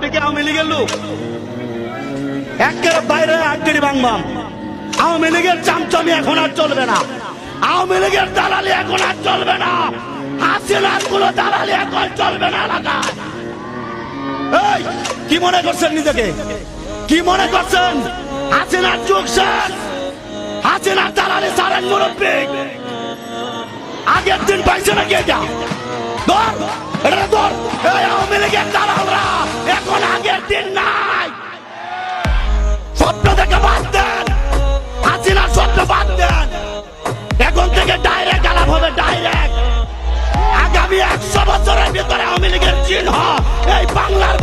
আপনি কি আওয়ামী লীগের লোক। একের বাইরে আটটি বাংবাম আওয়ামী লীগের চামচামি এখন আর চলবে না। আওয়ামী লীগের দালালি এখন আর চলবে না। হাসিনারগুলো দালালি এখন চলবে না এই, কি মনে করছেন নিজেকে? কি মনে করছেন? হাসিনার যুগ শেষ। হাসিনার দালালি সারেন মুরব্বী। আগের দিন পাইছে নাকি এটা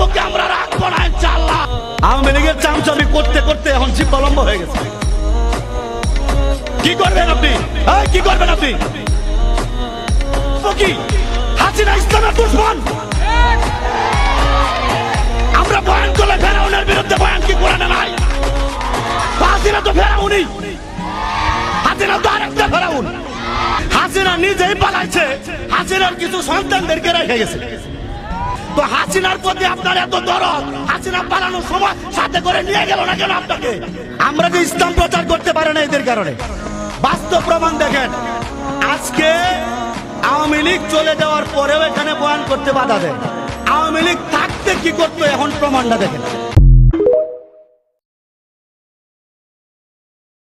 বাংলার আমরা রাখব না ইনশাল্লাহ আওয়ামী লীগের চামচামি করতে করতে এখন জীব লম্ব হয়ে গেছে। কি করবেন আপনি? কি করবেন আপনি? কি হাসিনা ইসলামের দুশ্মন। আমরা বয়ান করলে ফেরাউনের বিরুদ্ধে বয়ান কি কোরআনে নাই? হাসিনা তো ফেরাউনি হাসিনা তো আরেকটা ফেরাউন। হাসিনা নিজেই পালাইছে। হাসিনার কিছু সন্তানদেরকে রেখে গেছে। তো হাসিনার প্রতি আপনার এত দরদ, হাসিনা পালানোর সময় সাথে করে নিয়ে গেল না কেন আপনাকে? আমরা যে ইসলাম প্রচার করতে পারে না এদের কারণে। বাস্তব প্রমাণ দেখেন, আজকে আওয়ামী লীগ চলে যাওয়ার পরেও এখানে বয়ান করতে বাধা দেয়। আওয়ামী লীগ থাকতে কি করতো, এখন প্রমাণটা দেখেন।